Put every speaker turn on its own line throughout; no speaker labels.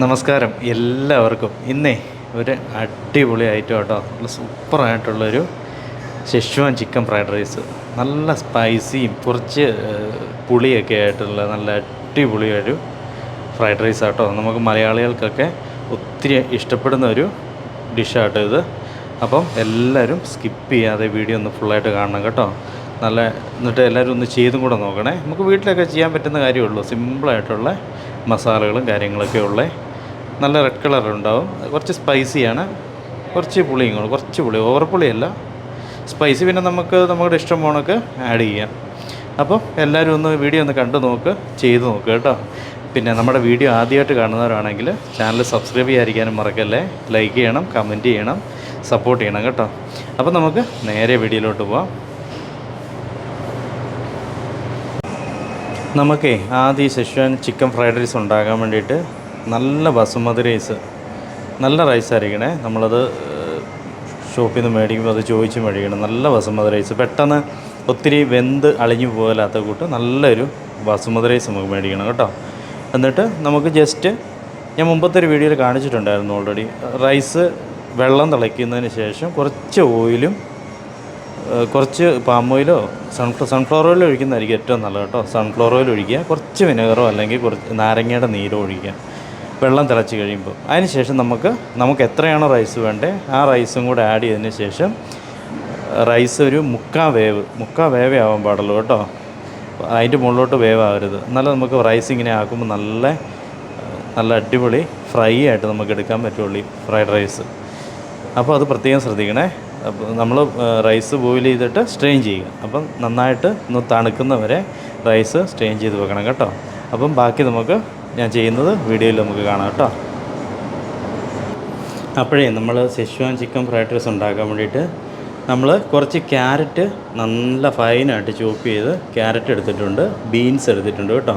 നമസ്കാരം. എല്ലാവർക്കും. ഇന്നേ ഒരു അടിപൊളി ഐറ്റം കേട്ടോ നല്ല സൂപ്പറായിട്ടുള്ളൊരു ഷെഷ്വാൻ ചിക്കൻ ഫ്രൈഡ് റൈസ് നല്ല സ്പൈസിയും കുറച്ച് പുളിയൊക്കെ ആയിട്ടുള്ള നല്ല അടിപൊളി ഒരു ഫ്രൈഡ് റൈസ് ആട്ടോ. നമുക്ക് മലയാളികൾക്കൊക്കെ ഒത്തിരി ഇഷ്ടപ്പെടുന്ന ഒരു ഡിഷാട്ടോ ഇത്. അപ്പം എല്ലാവരും സ്കിപ്പ് ചെയ്യാതെ വീഡിയോ ഒന്ന് ഫുള്ളായിട്ട് കാണണം കേട്ടോ. നല്ല എന്നിട്ട് എല്ലാവരും ഒന്ന് ചെയ്തും കൂടെ നോക്കണേ. നമുക്ക് വീട്ടിലൊക്കെ ചെയ്യാൻ പറ്റുന്ന കാര്യമുള്ളൂ സിമ്പിളായിട്ടുള്ള മസാലകളും കാര്യങ്ങളൊക്കെ ഉള്ള. നല്ല റെഡ് കളർ ഉണ്ടാവും. കുറച്ച് സ്പൈസിയാണ് കുറച്ച് പുളിയും കൂടെ കുറച്ച് പുളി ഓവർ പുളിയല്ല. സ്പൈസി പിന്നെ നമുക്ക് നമ്മുടെ ഇഷ്ടം പോണൊക്കെ ആഡ് ചെയ്യാം. അപ്പോൾ എല്ലാവരും ഒന്ന് വീഡിയോ ഒന്ന് കണ്ടു നോക്ക് ചെയ്ത് നോക്ക് കേട്ടോ. പിന്നെ നമ്മുടെ വീഡിയോ ആദ്യമായിട്ട് കാണുന്നവരാണെങ്കിൽ ചാനൽ സബ്സ്ക്രൈബ് ചെയ്യാതിരിക്കാനും മറക്കല്ലേ? ലൈക്ക് ചെയ്യണം കമന്റ് ചെയ്യണം സപ്പോർട്ട് ചെയ്യണം കേട്ടോ. അപ്പോൾ നമുക്ക് നേരെ വീഡിയോയിലോട്ട് പോവാം. നമുക്കേ ആദ്യം സെഷ്വാൻ ചിക്കൻ ഫ്രൈഡ് റൈസ് ഉണ്ടാക്കാൻ വേണ്ടിയിട്ട് നല്ല ബസുമതി റൈസ്. നല്ല റൈസ് ആയിരിക്കണേ. നമ്മളത് ഷോപ്പിൽ നിന്ന് മേടിക്കുമ്പോൾ അത് ചോദിച്ച് മേടിക്കണം. നല്ല ബസുമതി റൈസ്. പെട്ടെന്ന് ഒത്തിരി വെന്ത് അളിഞ്ഞു പോകലാത്ത കൂട്ട് നല്ലൊരു ബസുമതി റൈസ് നമുക്ക് മേടിക്കണം കേട്ടോ. എന്നിട്ട് നമുക്ക് ജസ്റ്റ് ഞാൻ മുമ്പത്തെ ഒരു വീഡിയോയിൽ കാണിച്ചിട്ടുണ്ടായിരുന്നു ഓൾറെഡി റൈസ് വെള്ളം തിളയ്ക്കുന്നതിന് ശേഷം കുറച്ച് ഓയിലും കുറച്ച് പാം ഓയിലോ സൺഫ്ല സൺഫ്ലവർ ഓയിൽ ഒഴിക്കുന്നതായിരിക്കും ഏറ്റവും നല്ലത് കേട്ടോ. സൺഫ്ലവർ ഓയിൽ ഒഴിക്കുക. കുറച്ച് വിനെഗറോ അല്ലെങ്കിൽ കുറച്ച് നാരങ്ങയുടെ നീരോ ഒഴിക്കുക. വെള്ളം തിളച്ച് കഴിയുമ്പോൾ. അതിന് ശേഷം നമുക്ക് നമുക്ക് എത്രയാണോ റൈസ് വേണ്ടത് ആ റൈസും കൂടെ ആഡ് ചെയ്തതിന് ശേഷം റൈസ് ഒരു മുക്കാ വേവ് മുക്കാ വേവേ ആവാൻ പാടുള്ളൂ കേട്ടോ. അതിന്റെ മുകളിലോട്ട് വേവാകരുത് എന്നാലും നമുക്ക് റൈസ് ഇങ്ങനെ ആക്കുമ്പോൾ നല്ല നല്ല അടിപൊളി ഫ്രൈ ആയിട്ട് നമുക്ക് എടുക്കാൻ പറ്റുള്ളൂ ഫ്രൈഡ് റൈസ് അപ്പോൾ അത് പ്രത്യേകം ശ്രദ്ധിക്കണേ. അപ്പോൾ നമ്മൾ റൈസ് ബോയിൽ ചെയ്തിട്ട് സ്ട്രെയിൻ ചെയ്യുക. അപ്പം നന്നായിട്ട് ഒന്ന് തണുക്കുന്നവരെ റൈസ് സ്ട്രെയിൻ ചെയ്ത് വെക്കണം കേട്ടോ. അപ്പം ബാക്കി നമുക്ക് ഞാൻ ചെയ്യുന്നത് വീഡിയോയിൽ നമുക്ക് കാണാം കേട്ടോ. അപ്പോഴേ നമ്മൾ സെഷ്വാൻ ചിക്കൻ ഫ്രൈഡ് റൈസ് ഉണ്ടാക്കാൻ വേണ്ടിയിട്ട് നമ്മൾ കുറച്ച് ക്യാരറ്റ് നല്ല ഫൈനായിട്ട് ചോപ്പ് ചെയ്ത് ക്യാരറ്റ് എടുത്തിട്ടുണ്ട് ബീൻസ് എടുത്തിട്ടുണ്ട് കേട്ടോ.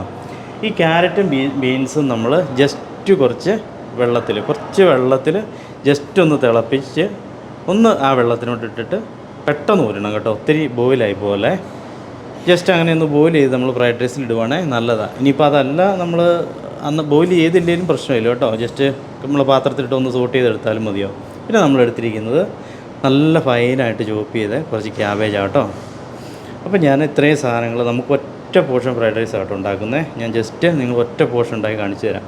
ഈ ക്യാരറ്റും ബീൻസും നമ്മൾ ജസ്റ്റ് കുറച്ച് വെള്ളത്തിൽ കുറച്ച് വെള്ളത്തിൽ ജസ്റ്റ് ഒന്ന് തിളപ്പിച്ച് ഒന്ന് ആ വെള്ളത്തിനോട്ട് ഇട്ടിട്ട് പെട്ടെന്ന് ഊരണം കേട്ടോ. ഒത്തിരി ബോയിലായി പോലെ. ജസ്റ്റ് അങ്ങനെ ഒന്ന് ബോയിൽ ചെയ്ത് നമ്മൾ ഫ്രൈഡ് റൈസിൽ ഇടുവാണെങ്കിൽ നല്ലതാണ് ഇനിയിപ്പോൾ അതല്ല നമ്മൾ അന്ന് ബോയിൽ ചെയ്തില്ലെങ്കിലും പ്രശ്നമില്ല കേട്ടോ. ജസ്റ്റ് നമ്മൾ പാത്രത്തിലിട്ട് ഒന്ന് സോട്ട് ചെയ്തെടുത്താലും മതിയാവും പിന്നെ നമ്മൾ എടുത്തിരിക്കുന്നത് നല്ല ഫൈനായിട്ട് ചോപ്പ് ചെയ്ത് കുറച്ച് ക്യാബേജ് ആട്ടോ. അപ്പോൾ ഞാൻ ഇത്രയും സാധനങ്ങൾ നമുക്ക് ഒറ്റ പോർഷൻ ഫ്രൈഡ് റൈസ് ആട്ടോ ഉണ്ടാക്കുന്നത് ഞാൻ ജസ്റ്റ് നിങ്ങൾ ഒറ്റ പോർഷൻ ഉണ്ടാക്കി കാണിച്ചു തരാം.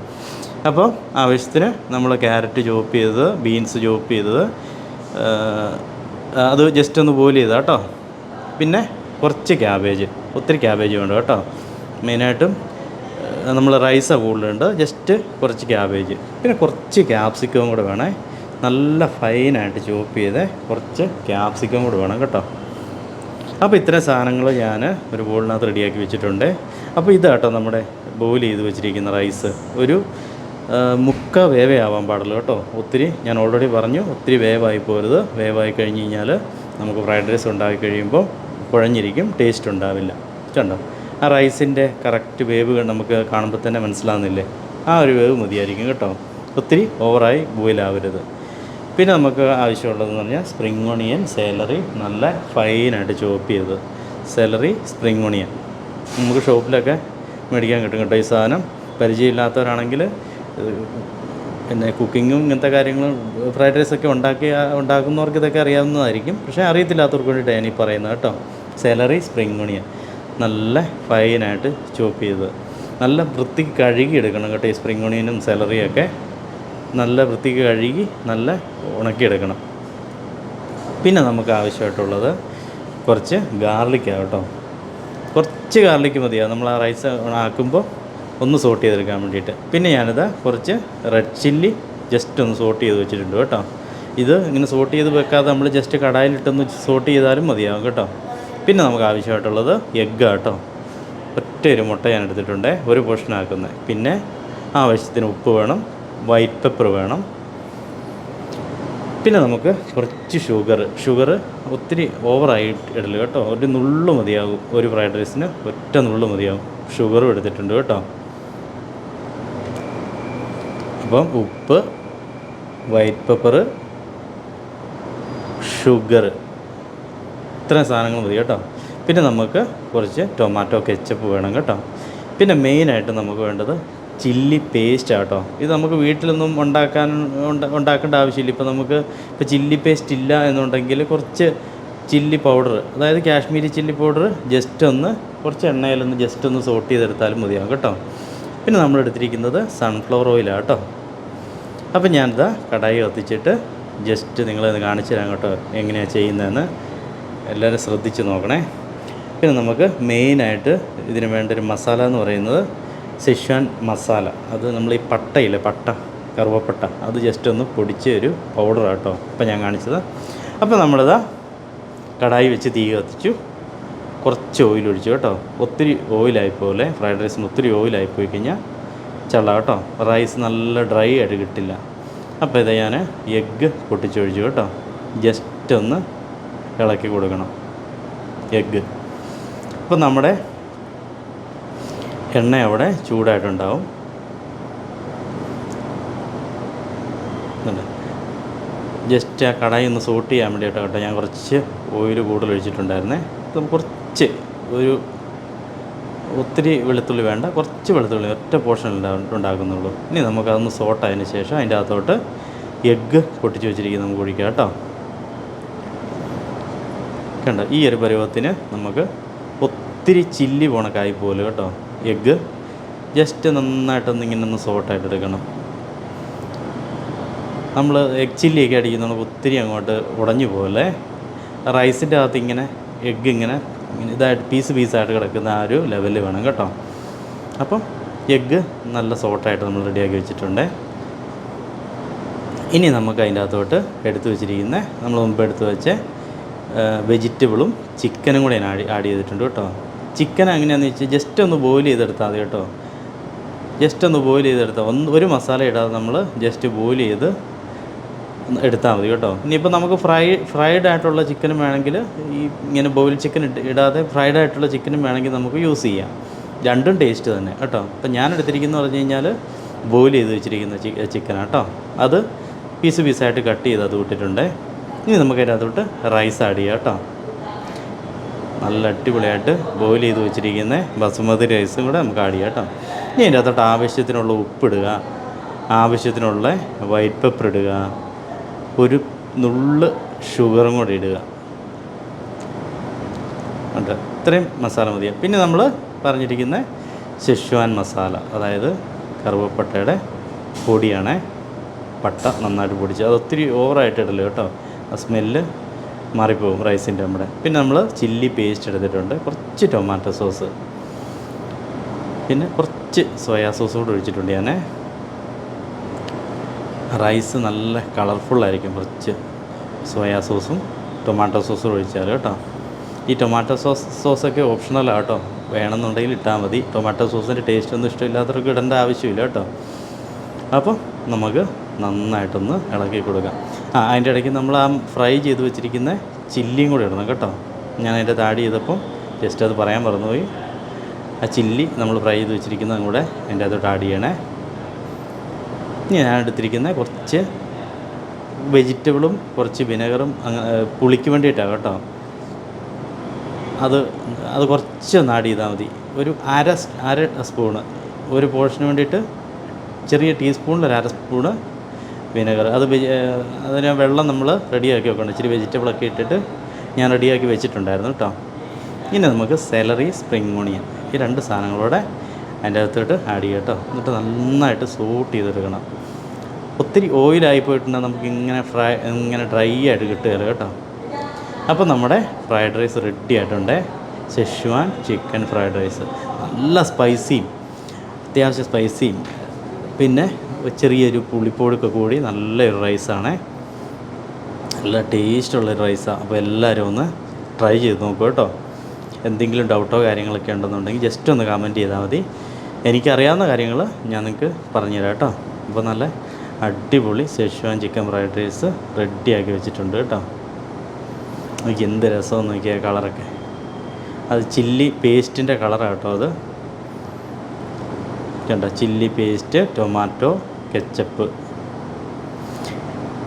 അപ്പോൾ ആവശ്യത്തിന് നമ്മൾ ക്യാരറ്റ് ചോപ്പ് ചെയ്തത് ബീൻസ് ചോപ്പ് ചെയ്തത് അത് ജസ്റ്റ് ഒന്ന് ബോയിൽ ചെയ്താൽ കേട്ടോ പിന്നെ കുറച്ച് ക്യാബേജ് ഒത്തിരി ക്യാബേജ് വേണ്ട കേട്ടോ. മെയിനായിട്ടും നമ്മൾ റൈസാണ് കൂടുതലുണ്ട്. ജസ്റ്റ് കുറച്ച് ക്യാബേജ് പിന്നെ കുറച്ച് ക്യാപ്സിക്കവും കൂടെ വേണേ. നല്ല ഫൈനായിട്ട് ചോപ്പ് ചെയ്ത് കുറച്ച് ക്യാപ്സിക്കം കൂടെ വേണം കേട്ടോ. അപ്പോൾ ഇത്രയും സാധനങ്ങൾ ഞാൻ ഒരു ബോളിനകത്ത് റെഡിയാക്കി വെച്ചിട്ടുണ്ട്. അപ്പോൾ ഇതാട്ടോ നമ്മുടെ ബോയിൽ ചെയ്ത് വെച്ചിരിക്കുന്ന റൈസ് ഒരു മുക്ക വേവയാവാൻ പാടില്ല കേട്ടോ. ഒത്തിരി ഞാൻ ഓൾറെഡി പറഞ്ഞു ഒത്തിരി വേവായി പോരുത്. വേവായി കഴിഞ്ഞ് കഴിഞ്ഞാൽ നമുക്ക് ഫ്രൈഡ് റൈസ് ഉണ്ടാക്കി കഴിയുമ്പോൾ കുഴഞ്ഞിരിക്കും ടേസ്റ്റ് ഉണ്ടാവില്ല. കണ്ടോ? ആ റൈസിന്റെ കറക്റ്റ് വേവ് നമുക്ക് കാണുമ്പോൾ തന്നെ മനസ്സിലാകുന്നില്ലേ ആ ഒരു വേവ് മതിയായിരിക്കും കേട്ടോ. ഒത്തിരി ഓവറായി ബോയിലാവരുത്. പിന്നെ നമുക്ക് ആവശ്യമുള്ളതെന്ന് പറഞ്ഞാൽ സ്പ്രിംഗ് ഓണിയൻ സാലറി നല്ല ഫൈനായിട്ട് ചോപ്പ് ചെയ്തത് സാലറി സ്പ്രിംഗ് ഓണിയൻ. നമുക്ക് ഷോപ്പിലൊക്കെ മേടിക്കാൻ കിട്ടും കേട്ടോ ഈ സാധനം. പരിചയമില്ലാത്തവരാണെങ്കിൽ പിന്നെ കുക്കിങ്ങും ഇങ്ങനത്തെ കാര്യങ്ങളും ഫ്രൈഡ് റൈസ് ഒക്കെ ഉണ്ടാക്കി ഉണ്ടാക്കുന്നവർക്ക് ഇതൊക്കെ അറിയാവുന്നതായിരിക്കും. പക്ഷേ അറിയത്തില്ലാത്തവർക്ക് വേണ്ടിയിട്ടാണ് ഞാൻ പറയുന്നത് കേട്ടോ. Celery spring onion. നല്ല ഫൈനായിട്ട് ചോപ്പ് ചെയ്തത് നല്ല വൃത്തിക്ക് കഴുകി എടുക്കണം കേട്ടോ ഈ സ്പ്രിംഗ് ഓണിയനും സെലറിയൊക്കെ നല്ല വൃത്തിക്ക് കഴുകി നല്ല ഉണക്കിയെടുക്കണം. പിന്നെ നമുക്ക് ആവശ്യമായിട്ടുള്ളത് കുറച്ച് ഗാർലിക്കാണ് കേട്ടോ. കുറച്ച് ഗാർലിക്ക് മതിയാവും നമ്മൾ ആ റൈസ് ആക്കുമ്പോൾ ഒന്ന് സോട്ട് ചെയ്തെടുക്കാൻ വേണ്ടിയിട്ട്. പിന്നെ ഞാനിത് കുറച്ച് റെഡ് ചില്ലി ജസ്റ്റ് ഒന്ന് സോട്ട് ചെയ്ത് വെച്ചിട്ടുണ്ട് കേട്ടോ. ഇത് ഇങ്ങനെ സോട്ട് ചെയ്ത് വെക്കാതെ നമ്മൾ ജസ്റ്റ് കടായിലിട്ടൊന്ന് സോട്ട് ചെയ്താലും മതിയാവും കേട്ടോ. പിന്നെ നമുക്ക് ആവശ്യമായിട്ടുള്ളത് എഗ്ഗ് കേട്ടോ ഒറ്റ ഒരു മുട്ട ഞാൻ എടുത്തിട്ടുണ്ട്. ഒരു പോർഷൻ ആക്കുന്നത് പിന്നെ ആവശ്യത്തിന് ഉപ്പ് വേണം വൈറ്റ് പെപ്പർ വേണം. പിന്നെ നമുക്ക് കുറച്ച് ഷുഗർ ഷുഗർ ഒത്തിരി ഓവറായി ഇടൽ കേട്ടോ. ഒരു നുള്ളു മതിയാകും. ഒരു ഫ്രൈഡ് റൈസിന് ഒറ്റ നുള്ളു മതിയാകും. ഷുഗറും എടുത്തിട്ടുണ്ട് കേട്ടോ. അപ്പം ഉപ്പ് വൈറ്റ് പെപ്പർ ഷുഗർ ഇത്രയും സാധനങ്ങൾ മതി കേട്ടോ. പിന്നെ നമുക്ക് കുറച്ച് ടൊമാറ്റോ കെച്ചപ്പ് വേണം കേട്ടോ. പിന്നെ മെയിനായിട്ട് നമുക്ക് വേണ്ടത് ചില്ലി പേസ്റ്റ് ആട്ടോ ഇത് നമുക്ക് വീട്ടിലൊന്നും ഉണ്ടാക്കാൻ ഉണ്ട- ഉണ്ടാക്കേണ്ട ആവശ്യമില്ല. ഇപ്പോൾ നമുക്ക് ഇപ്പോൾ ചില്ലി പേസ്റ്റ് ഇല്ല എന്നുണ്ടെങ്കിൽ കുറച്ച് ചില്ലി പൗഡർ അതായത് കാശ്മീരി ചില്ലി പൗഡർ ജസ്റ്റ് ഒന്ന് കുറച്ച് എണ്ണയിലൊന്ന് ജസ്റ്റ് ഒന്ന് സോട്ട് ചെയ്തെടുത്താലും മതിയാവും കേട്ടോ. പിന്നെ നമ്മൾ എടുത്തിരിക്കുന്നത് സൺഫ്ലവർ ഓയിലാണ് കേട്ടോ. അപ്പോൾ ഞാനിതാ കടായി കത്തിച്ചിട്ട് ജസ്റ്റ് നിങ്ങളത് കാണിച്ചു തരാം കേട്ടോ എങ്ങനെയാണ് ചെയ്യുന്നതെന്ന്. എല്ലാവരും ശ്രദ്ധിച്ച് നോക്കണേ. പിന്നെ നമുക്ക് മെയിനായിട്ട് ഇതിന് വേണ്ട ഒരു മസാല എന്ന് പറയുന്നത് സെഷ്വാൻ മസാല അത് നമ്മൾ ഈ പട്ടയില്ലേ പട്ട കറുവപ്പട്ട അത് ജസ്റ്റ് ഒന്ന് പൊടിച്ച ഒരു പൗഡർ കേട്ടോ ഇപ്പം ഞാൻ കാണിച്ചത്. അപ്പോൾ നമ്മളിതാ കടായി വെച്ച് തീ കത്തിച്ചു. കുറച്ച് ഓയിൽ ഒഴിച്ചു കേട്ടോ. ഒത്തിരി ഓയിലായി പോലെ ഫ്രൈഡ് റൈസിന് ഒത്തിരി ഓയിലായി പോയി കഴിഞ്ഞാൽ ചള്ള കേട്ടോ. റൈസ് നല്ല ഡ്രൈ ആയിട്ട് കിട്ടില്ല. അപ്പോൾ ഇത് ഞാൻ എഗ്ഗ് പൊട്ടിച്ചൊഴിച്ചു കേട്ടോ. ജസ്റ്റ് ഒന്ന് ഇളക്കി കൊടുക്കണം. എഗ്ഗ്. അപ്പോൾ നമ്മുടെ എണ്ണ അവിടെ ചൂടായിട്ടുണ്ടാവും. ജസ്റ്റ് ആ കടായി ഒന്ന് സോട്ട് ചെയ്യാൻ വേണ്ടിയിട്ട് കേട്ടോ ഞാൻ കുറച്ച് ഓയിൽ കൂടുതൽ ഒഴിച്ചിട്ടുണ്ടായിരുന്നേ. അപ്പം കുറച്ച് ഒരു ഒത്തിരി വെളുത്തുള്ളി വേണ്ട കുറച്ച് വെളുത്തുള്ളി ഒറ്റ പോർഷൻ ഉണ്ടാക്കുന്നുള്ളൂ. ഇനി നമുക്കതൊന്ന് സോട്ടായതിന് ശേഷം അതിന്റെ അകത്തോട്ട് എഗ്ഗ് പൊട്ടിച്ച് വെച്ചിരിക്കുന്നത് നമുക്ക് ഒഴിക്കാം കേട്ടോ. കണ്ട ഈ ഒരു പരുവത്തിന് നമുക്ക് ഒത്തിരി ചില്ലി പോണക്കായി പോലും കേട്ടോ. എഗ്ഗ് ജസ്റ്റ് നന്നായിട്ടൊന്ന് ഇങ്ങനെ ഒന്ന് സോട്ടായിട്ട് എടുക്കണം. നമ്മൾ എഗ് ചില്ലിയൊക്കെ അടിക്കുന്നതുകൊണ്ട് ഒത്തിരി അങ്ങോട്ട് ഉടഞ്ഞു പോലെ റൈസിന്റെ അകത്ത് ഇങ്ങനെ എഗ്ഗ് ഇങ്ങനെ ഇങ്ങനെ ഇതായിട്ട് പീസ് പീസായിട്ട് കിടക്കുന്ന ആ ഒരു ലെവലിൽ വേണം കേട്ടോ. അപ്പം എഗ്ഗ് നല്ല സോട്ടായിട്ട് നമ്മൾ റെഡിയാക്കി വെച്ചിട്ടുണ്ട്. ഇനി നമുക്ക് അതിന്റെ അകത്തോട്ട് എടുത്തു വെച്ചിരിക്കുന്ന നമ്മൾ മുമ്പ് എടുത്തു വെച്ച വെജിറ്റബിളും ചിക്കനും കൂടെ ഞാൻ ആഡ് ആഡ് ചെയ്തിട്ടുണ്ട് കേട്ടോ. ചിക്കൻ എങ്ങനെയാണെന്ന് വെച്ചാൽ ജസ്റ്റ് ഒന്ന് ബോയിൽ ചെയ്തെടുത്താൽ മതി കേട്ടോ. ജസ്റ്റ് ഒന്ന് ബോയിൽ ചെയ്തെടുത്താൽ ഒന്ന് ഒരു മസാല ഇടാതെ നമ്മൾ ജസ്റ്റ് ബോയിൽ ചെയ്ത് എടുത്താൽ മതി കേട്ടോ. ഇനിയിപ്പോൾ നമുക്ക് ഫ്രൈ ഫ്രൈഡ് ആയിട്ടുള്ള ചിക്കനും വേണമെങ്കിൽ ഈ ഇങ്ങനെ ബോയിൽ ചിക്കൻ ഇടാതെ ഫ്രൈഡ് ആയിട്ടുള്ള ചിക്കനും വേണമെങ്കിൽ നമുക്ക് യൂസ് ചെയ്യാം. രണ്ടും ടേസ്റ്റ് തന്നെ കേട്ടോ. ഇപ്പം ഞാൻ എടുത്തിരിക്കുന്നത് പറഞ്ഞു കഴിഞ്ഞാൽ ബോയിൽ ചെയ്ത് വെച്ചിരിക്കുന്ന ചിക്കൻ കേട്ടോ. അത് പീസ് പീസായിട്ട് കട്ട് ചെയ്ത് അത് വിട്ടിട്ടുണ്ട് ഇനി നമുക്ക് അതിനകത്തോട്ട് റൈസ് ആഡ് ചെയ്യാം കേട്ടോ. നല്ല അടിപൊളിയായിട്ട് ബോയിൽ ചെയ്ത് വെച്ചിരിക്കുന്ന ബസുമതി റൈസും കൂടെ നമുക്ക് ആഡ് ചെയ്യാം കേട്ടോ. ഇനി അതിന്റെ അകത്തോട്ട് ആവശ്യത്തിനുള്ള ഉപ്പിടുക ആവശ്യത്തിനുള്ള വൈറ്റ് പെപ്പർ ഇടുക. ഒരു നുള്ള് ഷുഗറും കൂടെ ഇടുക. ഉണ്ട് ഇത്രയും മസാല മതിയാണ് പിന്നെ നമ്മൾ പറഞ്ഞിരിക്കുന്ന ഷെഷ്വാൻ മസാല അതായത് കറുവപ്പട്ടയുടെ പൊടിയാണ്. പട്ട നന്നായിട്ട് പൊടിച്ച്. അത് ഒത്തിരി ഓവറായിട്ട് ഇടല്ലോ കേട്ടോ. സ്മെല്ല് മാറിപ്പോകും റൈസിന്റെ നമ്മുടെ. പിന്നെ നമ്മൾ ചില്ലി പേസ്റ്റ് എടുത്തിട്ടുണ്ട്. കുറച്ച് ടൊമാറ്റോ സോസ്. പിന്നെ കുറച്ച് സോയാ സോസ് കൂടെ ഒഴിച്ചിട്ടുണ്ട് ഞാൻ റൈസ് നല്ല കളർഫുള്ളായിരിക്കും കുറച്ച് സോയാ സോസും ടൊമാറ്റോ സോസും ഒഴിച്ചാൽ കേട്ടോ. ഈ ടൊമാറ്റോ സോസ് സോസൊക്കെ ഓപ്ഷണലാണ് കേട്ടോ. വേണമെന്നുണ്ടെങ്കിൽ ഇട്ടാൽ മതി. ടൊമാറ്റോ സോസിന്റെ ടേസ്റ്റ് ഒന്നും ഇഷ്ടമില്ലാത്തവർക്ക് ഇടേണ്ട ആവശ്യമില്ല കേട്ടോ. അപ്പോൾ നമുക്ക് നന്നായിട്ടൊന്ന് ഇളക്കി കൊടുക്കാം. ആ അതിന്റെ ഇടയ്ക്ക് നമ്മൾ ആ ഫ്രൈ ചെയ്ത് വെച്ചിരിക്കുന്ന ചില്ലിയും കൂടി ഇടണം കേട്ടോ. ഞാൻ അതിന്റെ താടി ചെയ്തപ്പം ജസ്റ്റ് അത് പറയാൻ മറന്നുപോയി. ആ ചില്ലി നമ്മൾ ഫ്രൈ ചെയ്ത് വെച്ചിരിക്കുന്നതും കൂടെ അതിന്റെ അകത്തോട്ട് ആഡ് ചെയ്യണേ. ഇനി ഞാൻ എടുത്തിരിക്കുന്ന കുറച്ച് വെജിറ്റബിളും കുറച്ച് വിനെഗറും പുളിക്ക് വേണ്ടിയിട്ടാണ് കേട്ടോ. അത് അത് കുറച്ച് ആഡ് ചെയ്താൽ മതി. ഒരു അര അര സ്പൂണ്. ഒരു പോർഷന് വേണ്ടിയിട്ട് ചെറിയ ടീസ്പൂണിൽ ഒരു അര സ്പൂണ് വിനെഗർ. അത് അതിന് വെള്ളം നമ്മൾ റെഡിയാക്കി വെക്കണം ഇച്ചിരി വെജിറ്റബിളൊക്കെ ഇട്ടിട്ട് ഞാൻ റെഡിയാക്കി വെച്ചിട്ടുണ്ടായിരുന്നു കേട്ടോ ഇനി നമുക്ക് സെലറി സ്പ്രിങ് ഓണിയൻ ഈ രണ്ട് സാധനങ്ങളോടെ അതിന്റെ അകത്തോട്ട് ആഡ് ചെയ്യുക കേട്ടോ എന്നിട്ട് നന്നായിട്ട് സൂട്ട് ചെയ്തെടുക്കണം. ഒത്തിരി ഓയിലായി പോയിട്ടുണ്ടെങ്കിൽ നമുക്ക് ഇങ്ങനെ ഫ്രൈ ഇങ്ങനെ ഡ്രൈ ആയിട്ട് കിട്ടുകയില്ല കേട്ടോ. അപ്പോൾ നമ്മുടെ ഫ്രൈഡ് റൈസ് റെഡി ആയിട്ടുണ്ട്. ഷെഷ്വാൻ ചിക്കൻ ഫ്രൈഡ് റൈസ് നല്ല സ്പൈസിയും അത്യാവശ്യം സ്പൈസിയും പിന്നെ ചെറിയൊരു പുളിപ്പോഴൊക്കെ കൂടി നല്ലൊരു റൈസാണ് നല്ല ടേസ്റ്റുള്ളൊരു റൈസാണ് അപ്പോൾ എല്ലാവരും ഒന്ന് ട്രൈ ചെയ്ത് നോക്കൂ കേട്ടോ. എന്തെങ്കിലും ഡൗട്ടോ കാര്യങ്ങളൊക്കെ ഉണ്ടെന്നുണ്ടെങ്കിൽ ജസ്റ്റ് ഒന്ന് കമന്റ് ചെയ്താൽ മതി. എനിക്കറിയാവുന്ന കാര്യങ്ങൾ ഞാൻ നിങ്ങൾക്ക് പറഞ്ഞുതരാം കേട്ടോ. അപ്പോൾ നല്ല അടിപൊളി സെഷ്വാൻ ചിക്കൻ ഫ്രൈഡ് റൈസ് റെഡിയാക്കി വെച്ചിട്ടുണ്ട് കേട്ടോ. നോക്കി എന്ത് രസമെന്ന് നോക്കിയാൽ കളറൊക്കെ അത് ചില്ലി പേസ്റ്റിന്റെ കളറാണ് കേട്ടോ അത്. കണ്ട ചില്ലി പേസ്റ്റ് ടൊമാറ്റോ കെച്ചപ്പ്.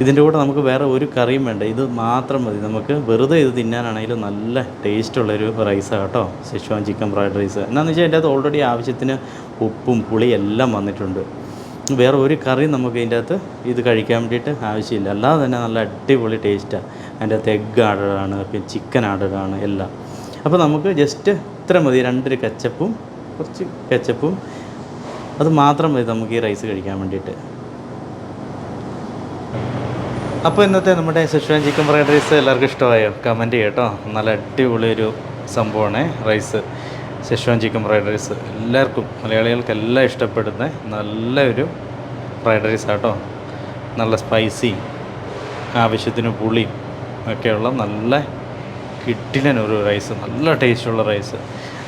ഇതിന്റെ കൂടെ നമുക്ക് വേറെ ഒരു കറിയും വേണ്ട. ഇത് മാത്രം മതി. നമുക്ക് വെറുതെ ഇത് തിന്നാനാണെങ്കിലും നല്ല ടേസ്റ്റുള്ളൊരു റൈസാണ് കേട്ടോ. സെഷ്വാൻ ചിക്കൻ ഫ്രൈഡ് റൈസ് എന്നാന്ന് വെച്ചാൽ അതിന്റെ അകത്ത് ഓൾറെഡി ആവശ്യത്തിന് ഉപ്പും പുളിയും എല്ലാം വന്നിട്ടുണ്ട്. വേറെ ഒരു കറി നമുക്ക് ഇതിന്റെ അകത്ത് ഇത് കഴിക്കാൻ വേണ്ടിയിട്ട് ആവശ്യമില്ല. അല്ലാതെ തന്നെ നല്ല അടിപൊളി ടേസ്റ്റാണ് അതിന്റെ അകത്ത് എഗ്ഗ് ആഡഡാണ് പിന്നെ ചിക്കൻ ആഡഡാണ് എല്ലാം. അപ്പോൾ നമുക്ക് ജസ്റ്റ് ഇത്ര മതി. രണ്ടൊരു കച്ചപ്പും കുറച്ച് കച്ചപ്പും അത് മാത്രം മതി നമുക്ക് ഈ റൈസ് കഴിക്കാൻ വേണ്ടിയിട്ട്. അപ്പോൾ ഇന്നത്തെ നമ്മുടെ സുഷാൻ ചിക്കൻ ഫ്രൈഡ് റൈസ് എല്ലാവർക്കും ഇഷ്ടമായോ? കമന്റ് ചെയ്യട്ടോ നല്ല അടിപൊളി ഒരു സംഭവമാണ് rice Schezwan chicken fried rice എല്ലാവർക്കും മലയാളികൾക്ക് എല്ലാം ഇഷ്ടപ്പെടുന്ന നല്ലൊരു ഫ്രൈഡ് റൈസ് ആട്ടോ. നല്ല സ്പൈസി ആവശ്യത്തിന് പുളിയും ഒക്കെയുള്ള നല്ല കിട്ടിലൻ ഒരു റൈസ് നല്ല ടേസ്റ്റുള്ള റൈസ്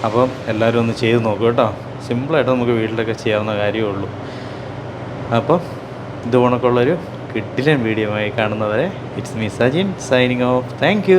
അപ്പം എല്ലാവരും ഒന്ന് ചെയ്ത് നോക്കൂ കേട്ടോ. സിമ്പിളായിട്ട് നമുക്ക് വീട്ടിലൊക്കെ ചെയ്യാവുന്ന കാര്യമേ ഉള്ളൂ. അപ്പം ഇത് കണക്കുള്ളൊരു കിഡിലൻ വീഡിയോ ആയി കാണുന്നവരെ it's me Sajin signing off thank